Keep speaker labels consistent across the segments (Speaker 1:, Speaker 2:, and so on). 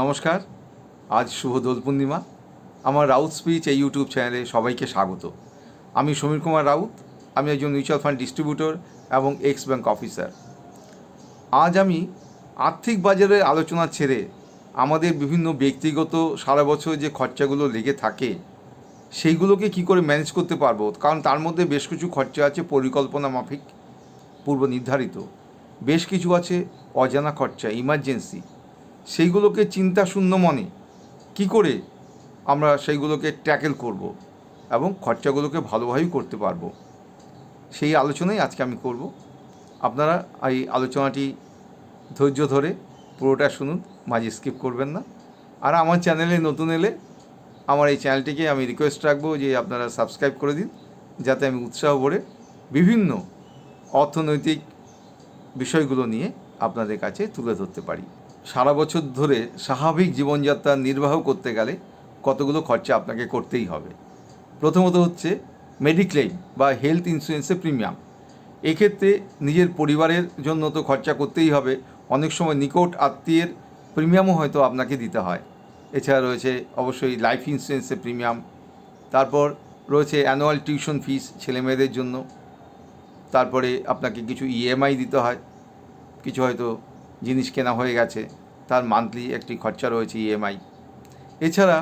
Speaker 1: নমস্কার, আজ শুভ দোল পূর্ণিমা। আমার রাউত স্পিচ এই ইউটিউব চ্যানেলে সবাইকে স্বাগত। আমি সমীর কুমার রাউত, আমি একজন মিউচুয়াল ফান্ড ডিস্ট্রিবিউটর এবং এক্স ব্যাংক অফিসার। আজ আমি আর্থিক বাজারের আলোচনা ছেড়ে আমাদের বিভিন্ন ব্যক্তিগত সারা বছর যে খরচাগুলো লেগে থাকে, সেইগুলোকে কি করে ম্যানেজ করতে পারব? কারণ তার মধ্যে বেশ কিছু খরচা আছে পরিকল্পনা মাফিক, পূর্ব নির্ধারিত। বেশ কিছু আছে অজানা খরচা, ইমার্জেন্সি। সেইগুলোকে চিন্তা শূন্য মনে কি করে আমরা সেইগুলোকে ট্যাকেল করব এবং খরচাগুলোকে ভালোভাবেই করতে পারব? সেই আলোচনাই আজকে আমি করব। আপনারা এই আলোচনাটি ধৈর্য ধরে পুরোটা শুনুন, মাঝে স্কিপ করবেন না। আর আমার চ্যানেলে নতুন এলে আমার এই চ্যানেলটিকে আমি রিকোয়েস্ট রাখব যে আপনারা সাবস্ক্রাইব করে দিন, যাতে আমি উৎসাহ ভরে বিভিন্ন অর্থনৈতিক বিষয়গুলো নিয়ে আপনাদের কাছে তুলে ধরতে পারি। সারা বছর ধরে স্বাভাবিক জীবনযাত্রা নির্বাহ করতে গেলে কতগুলো খরচা আপনাকে করতেই হবে। প্রথমত হচ্ছে মেডিক্লেম বা হেলথ ইন্স্যুরেন্সের প্রিমিয়াম এক্ষেত্রে নিজের পরিবারের জন্য তো খরচা করতেই হবে। অনেক সময় নিকট আত্মীয়ের প্রিমিয়ামও হয়তো আপনাকে দিতে হয়। এছাড়া রয়েছে অবশ্যই লাইফ ইন্স্যুরেন্সের প্রিমিয়াম তারপর রয়েছে অ্যানুয়াল টিউশন ফিস ছেলেমেয়েদের জন্য। তারপরে আপনাকে কিছু ইএমআই দিতে হয়। কিছু হয়তো জিনিস কেনা হয়ে গেছে, তার মান্থলি একটি খরচা রয়েছে ইএমআই এছাড়া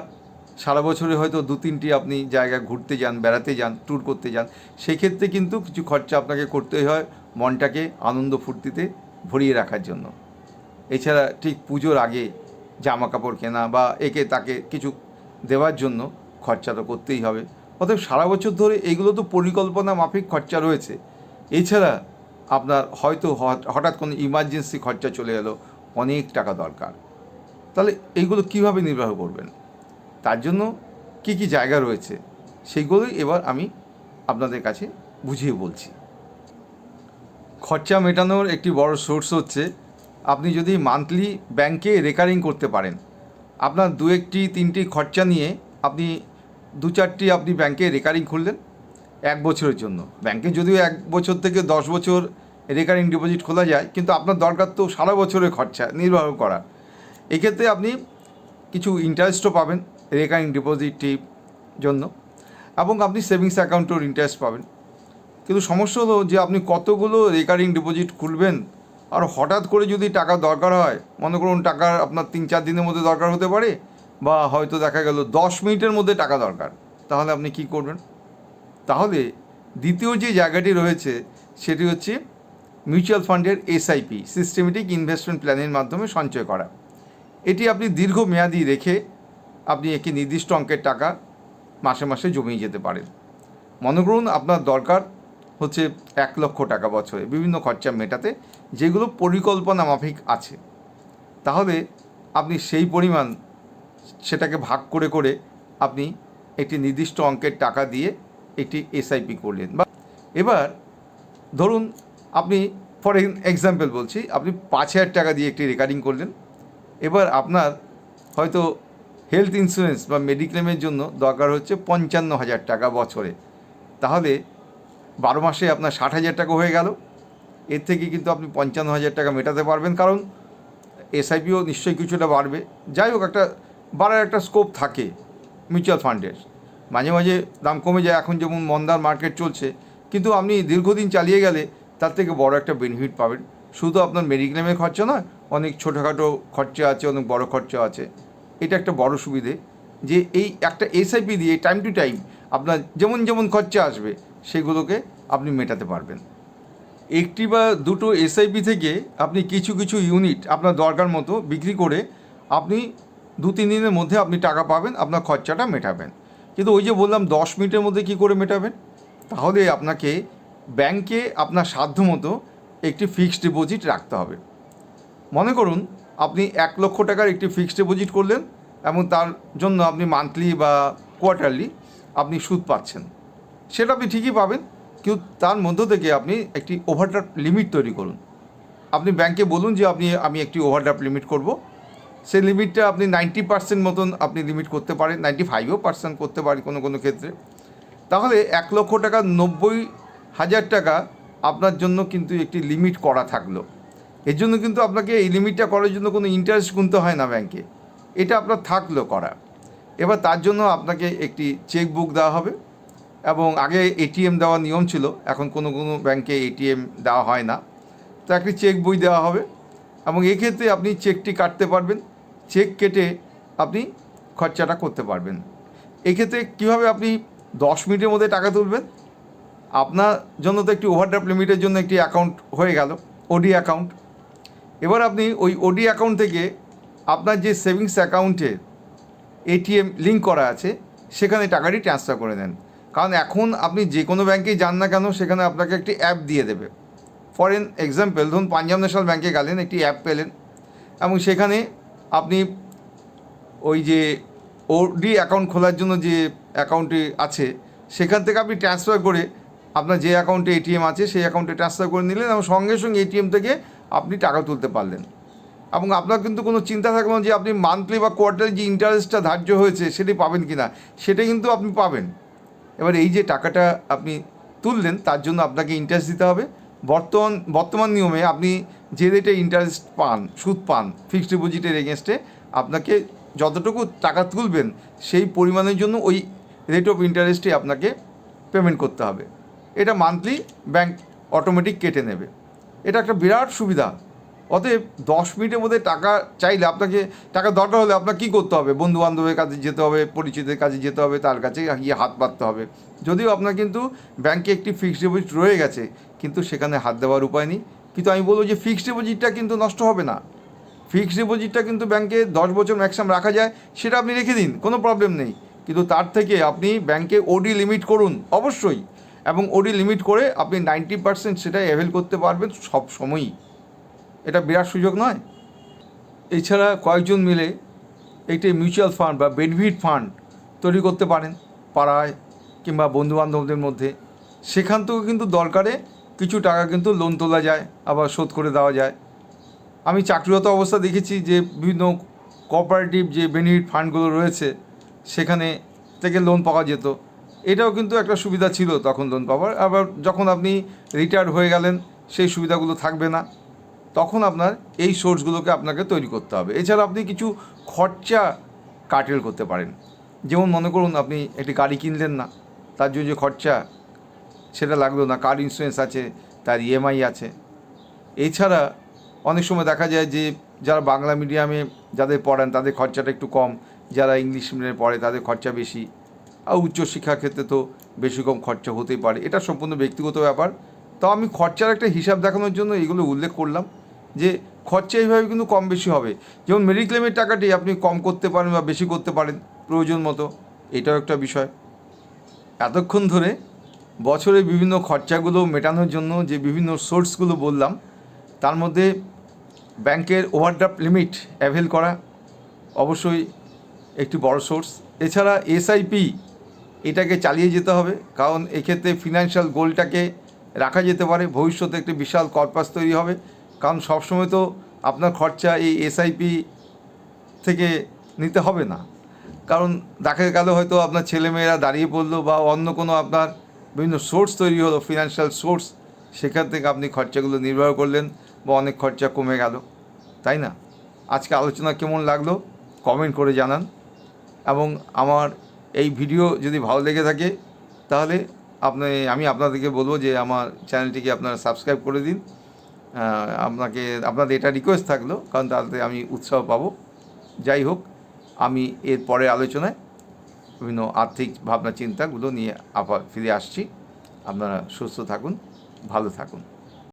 Speaker 1: সারা বছরে হয়তো দু তিনটি আপনি জায়গায় ঘুরতে যান, বেড়াতে যান ট্যুর করতে যান, সেক্ষেত্রে কিন্তু কিছু খরচা আপনাকে করতেই হয় মনটাকে আনন্দ ফুর্তিতে ভরিয়ে রাখার জন্য। এছাড়া ঠিক পুজোর আগে জামা কাপড় কেনা বা একে তাকে কিছু দেওয়ার জন্য খরচা তো করতেই হবে। অতএব সারা বছর ধরে এগুলো তো পরিকল্পনা মাফিক খরচা রয়েছে। এছাড়া আপনার হয়তো হঠাৎ- কোনো ইমার্জেন্সি খরচা চলে এলো, অনেক টাকা দরকার। তাহলে এইগুলো কীভাবে নির্বাহ করবেন? তার জন্য কি কি জায়গা রয়েছে সেইগুলোই এবার আমি আপনাদের কাছে বুঝিয়ে বলছি। খরচা মেটানোর একটি বড় সোর্স হচ্ছে, আপনি যদি মান্থলি ব্যাংকে রেকারিং করতে পারেন, আপনার দু একটি তিনটি খরচা নিয়ে আপনি দু চারটি আপনি ব্যাংকে রেকারিং খুললেন এক বছরের জন্য। ব্যাংকে যদিও এক বছর থেকে দশ বছর রেকারিং ডিপোজিট খোলা যায়, কিন্তু আপনার দরকার তো সারা বছরের খরচা নির্বাহ করা। এক্ষেত্রে আপনি কিছু ইন্টারেস্টও পাবেন রেকারিং ডিপোজিটটির জন্য, এবং আপনি সেভিংস অ্যাকাউন্টের ইন্টারেস্ট পাবেন। কিন্তু সমস্যা হলো যে আপনি কতগুলো রেকারিং ডিপোজিট খুলবেন, আর হঠাৎ করে যদি টাকা দরকার হয়, মনে করুন টাকার আপনার তিন চার দিনের মধ্যে দরকার হতে পারে, বা হয়তো দেখা গেল দশ মিনিটের মধ্যে টাকা দরকার, তাহলে আপনি কি করবেন? তাহলে দ্বিতীয় যে জায়গাটি রয়েছে, সেটি হচ্ছে মিউচুয়াল ফান্ডের এসআইপি সিস্টেমেটিক ইনভেস্টমেন্ট প্ল্যানের মাধ্যমে সঞ্চয় করা। এটি আপনি দীর্ঘমেয়াদী রেখে আপনি একটি নির্দিষ্ট অঙ্কের টাকা মাসে মাসে জমিয়ে যেতে পারেন। মনে করুন আপনার দরকার হচ্ছে এক লক্ষ টাকা বছরে বিভিন্ন খরচা মেটাতে যেগুলো পরিকল্পনা মাফিক আছে। তাহলে আপনি সেই পরিমাণ সেটাকে ভাগ করে করে আপনি একটি নির্দিষ্ট অঙ্কের টাকা দিয়ে একটি এসআইপি করলেন। বা এবার ধরুন আপনি ফর এক্সাম্পল বলছি, আপনি পাঁচ হাজার টাকা দিয়ে একটি রেকারিং করলেন। এবার আপনার হয়তো হেলথ ইন্স্যুরেন্স বা মেডিক্লেমের জন্য দরকার হচ্ছে পঞ্চান্ন হাজার টাকা বছরে। তাহলে বারো মাসে আপনার ষাট হাজার টাকা হয়ে গেল। এর থেকে কিন্তু আপনি পঞ্চান্ন হাজার টাকা মেটাতে পারবেন। কারণ এসআইপিও নিশ্চয়ই কিছুটা বাড়বে। যাই হোক, একটা বাড়ার একটা স্কোপ থাকে মিউচুয়াল ফান্ডের মাঝে মাঝে দাম কমে যায়, এখন যেমন মন্দার মার্কেট চলছে, কিন্তু আপনি দীর্ঘদিন চালিয়ে গেলে তার থেকে বড় একটা বেনিফিট পাবেন। শুধু আপনার মেডিক্লেমের খরচা নয়, অনেক ছোটোখাটো খরচা আছে, অনেক বড় খরচা আছে। এটা একটা বড় সুবিধে যে এই একটা এসআইপি দিয়ে টাইম টু টাইম আপনার যেমন যেমন খরচা আসবে, সেগুলোকে আপনি মেটাতে পারবেন। একটি বা দুটো এসআইপি থেকে আপনি কিছু কিছু ইউনিট আপনার দরকার মতো বিক্রি করে আপনি দু তিন দিনের মধ্যে আপনি টাকা পাবেন, আপনার খরচাটা মেটাবেন। কিন্তু ওই যে বললাম দশ মিনিটের মধ্যে কি করে মেটাবেন? তাহলে আপনাকে ব্যাংকে আপনার সাধ্য মতো একটি ফিক্সড ডিপোজিট রাখতে হবে। মনে করুন আপনি এক লক্ষ টাকার একটি ফিক্সড ডিপোজিট করলেন এবং তার জন্য আপনি মান্থলি বা কোয়ার্টারলি আপনি সুদ পাচ্ছেন। সেটা আপনি ঠিকই পাবেন, কিন্তু তার মধ্য থেকে আপনি একটি ওভারড্রাফট লিমিট তৈরি করুন। আপনি ব্যাংকে বলুন যে আপনি, আমি একটি ওভারড্রাফট লিমিট করব। সেই লিমিটটা আপনি নাইনটি পার্সেন্ট মতন আপনি লিমিট করতে পারেন নাইনটি ফাইভও পার্সেন্ট করতে পারি কোনো কোনো ক্ষেত্রে। তাহলে এক লক্ষ টাকা, নব্বই হাজার টাকা আপনার জন্য কিন্তু একটি লিমিট করা থাকল। এর জন্য কিন্তু আপনাকে এই লিমিটটা করার জন্য কোনো ইন্টারেস্ট গুনতে হয় না ব্যাংকে এটা আপনার থাকল করা। এবার তার জন্য আপনাকে একটি চেক বুক দেওয়া হবে এবং আগে এটিএম দেওয়ার নিয়ম ছিল, এখন কোনো কোনো ব্যাংকে এটিএম দেওয়া হয় না। তো একটি চেক বই দেওয়া হবে। এবং এক্ষেত্রে আপনি চেকটি কাটতে পারবেন। চেক কেটে আপনি খরচাটা করতে পারবেন। এক্ষেত্রে কীভাবে আপনি দশ মিনিটের মধ্যে টাকা তুলবেন? আপনার জন্য তো একটি ওভারড্রাফট লিমিটের জন্য একটি অ্যাকাউন্ট হয়ে গেল ওডি অ্যাকাউন্ট এবার আপনি ওই ওডি অ্যাকাউন্ট থেকে আপনার যে সেভিংস অ্যাকাউন্টে এটিএম লিঙ্ক করা আছে, সেখানে টাকাটি ট্রান্সফার করে দেন। কারণ এখন আপনি যে কোনো ব্যাংকেই যান না কেন, সেখানে আপনাকে একটি অ্যাপ দিয়ে দেবে। ফর এন এক্সাম্পল ধরুন পাঞ্জাব ন্যাশনাল ব্যাংকে গেলেন, একটি অ্যাপ পেলেন, এবং সেখানে আপনি ওই যে ওডি অ্যাকাউন্ট খোলার জন্য যে অ্যাকাউন্টটি আছে, সেখান থেকে আপনি ট্রান্সফার করে আপনার যে অ্যাকাউন্টে এটিএম আছে, সেই অ্যাকাউন্টে ট্রান্সফার করে নিলেন এবং সঙ্গে সঙ্গে এটিএম থেকে আপনি টাকা তুলতে পারলেন। এবং আপনার কিন্তু কোনো চিন্তা থাকল না যে আপনি মান্থলি বা কোয়ার্টারে যে ইন্টারেস্টটা ধার্য হয়েছে, সেটি পাবেন কি না সেটা কিন্তু আপনি পাবেন। এবার এই যে টাকাটা আপনি তুললেন, তার জন্য আপনাকে ইন্টারেস্ট দিতে হবে। বর্তমান বর্তমান নিয়মে আপনি যে রেটে ইন্টারেস্ট পান, সুদ পান ফিক্সড ডিপোজিটের এগেনস্টে আপনাকে যতটুকু টাকা তুলবেন, সেই পরিমাণের জন্য ওই রেট অফ ইন্টারেস্টে আপনাকে পেমেন্ট করতে হবে। এটা মান্থলি ব্যাংক অটোমেটিক কেটে নেবে। এটা একটা বিরাট সুবিধা। অতএব দশ মিনিটের মধ্যে টাকা চাইলে আপনাকে, টাকা দরকার হলে আপনার কী করতে হবে? বন্ধু বান্ধবের কাছে যেতে হবে, পরিচিতের কাছে যেতে হবে, তার কাছে গিয়ে হাত পাততে হবে। যদিও আপনার কিন্তু ব্যাংকে একটি ফিক্সড ডিপোজিট রয়ে গেছে, কিন্তু সেখানে হাত দেওয়ার উপায় নেই। কিন্তু আমি বলব যে ফিক্সড ডিপোজিটটা কিন্তু নষ্ট হবে না। ফিক্সড ডিপোজিটটা কিন্তু ব্যাংকে দশ বছর ম্যাক্সিমাম রাখা যায়, সেটা আপনি রেখে দিন, কোনো প্রবলেম নেই। কিন্তু তার থেকে আপনি ব্যাংকে ওডি লিমিট করুন, অবশ্যই। এবং ওডি লিমিট করে আপনি নাইনটি পার্সেন্ট সেটা অ্যাভেল করতে পারবেন সব সময়ই। এটা বিরাট সুযোগ নয়। এছাড়া কয়েকজন মিলে একটি মিউচুয়াল ফান্ড বা বেনিফিট ফান্ড তৈরি করতে পারেন পাড়ায় কিংবা বন্ধুবান্ধবদের মধ্যে। সেখান থেকেও কিন্তু দরকারে কিছু টাকা কিন্তু লোন তোলা যায়, আবার শোধ করে দেওয়া যায়। আমি চাকরিরত অবস্থা দেখেছি যে বিভিন্ন কোঅপারেটিভ যে বেনিফিট ফান্ডগুলো রয়েছে, সেখানে থেকে লোন পাওয়া যেত। এটাও কিন্তু একটা সুবিধা ছিল তখন লোন পাওয়ার। আবার যখন আপনি রিটায়ার্ড হয়ে গেলেন, সেই সুবিধাগুলো থাকবে না। তখন আপনার এই সোর্সগুলোকে আপনাকে তৈরি করতে হবে। এছাড়া আপনি কিছু খরচা কাটেল করতে পারেন। যেমন মনে করুন আপনি একটি গাড়ি কিনলেন না, তার জন্য যে খরচা সেটা লাগল না, কার ইন্স্যুরেন্স আছে, তার ইএমআই আছে। এছাড়া অনেক সময় দেখা যায় যে যারা বাংলা মিডিয়ামে যাদের পড়ান, তাদের খরচাটা একটু কম, যারা ইংলিশ মিডিয়ামে পড়ে তাদের খরচা বেশি। আর উচ্চশিক্ষার ক্ষেত্রে তো বেশি কম খরচা হতেই পারে। এটা সম্পূর্ণ ব্যক্তিগত ব্যাপার। তো আমি খরচার একটা হিসাব দেখানোর জন্য এগুলো উল্লেখ করলাম। যে খরচা এইভাবে কিন্তু কম বেশি হবে। যেমন মেডিক্লেমের টাকাটি আপনি কম করতে পারেন বা বেশি করতে পারেন প্রয়োজন মতো, এটাও একটা বিষয়। এতক্ষণ ধরে বছরের বিভিন্ন খরচাগুলো মেটানোর জন্য যে বিভিন্ন সোর্সগুলো বললাম, তার মধ্যে ব্যাংকের ওভারড্রাফট লিমিট অ্যাভেল করা অবশ্যই একটি বড় সোর্স এছাড়া এসআইপি এটাকে চালিয়ে যেতে হবে, কারণ এক্ষেত্রে ফিনান্সিয়াল গোলটাকে রাখা যেতে পারে। ভবিষ্যতে একটি বিশাল কর্পাস তৈরি হবে। কারণ সবসময় তো আপনার খরচা এই এসআইপি থেকে নিতে হবে না। কারণ দেখা গেল হয়তো আপনার ছেলেমেয়েরা দাঁড়িয়ে পড়ল বা অন্য কোনো আপনার বিভিন্ন সোর্স তৈরি হলো ফিনান্সিয়াল সোর্স সেখান থেকে আপনি খরচাগুলো নির্ভর করলেন বা অনেক খরচা কমে গেল। তাই না? আজকে আলোচনা কেমন লাগল কমেন্ট করে জানান। এবং আমার এই ভিডিও যদি ভালো লেগে থাকে, তাহলে আপনি, আমি আপনাদেরকে বলব যে আমার চ্যানেলটিকে আপনারা সাবস্ক্রাইব করে দিন। আপনাকে, আপনাদের এটা রিকোয়েস্ট থাকল, কারণ তাতে আমি উৎসাহ পাবো। যাই হোক, আমি এর পরে আলোচনায় বিভিন্ন আর্থিক ভাবনা, চিন্তাগুলো নিয়ে আবার ফিরে আসছি। আপনারা সুস্থ থাকুন, ভালো থাকুন।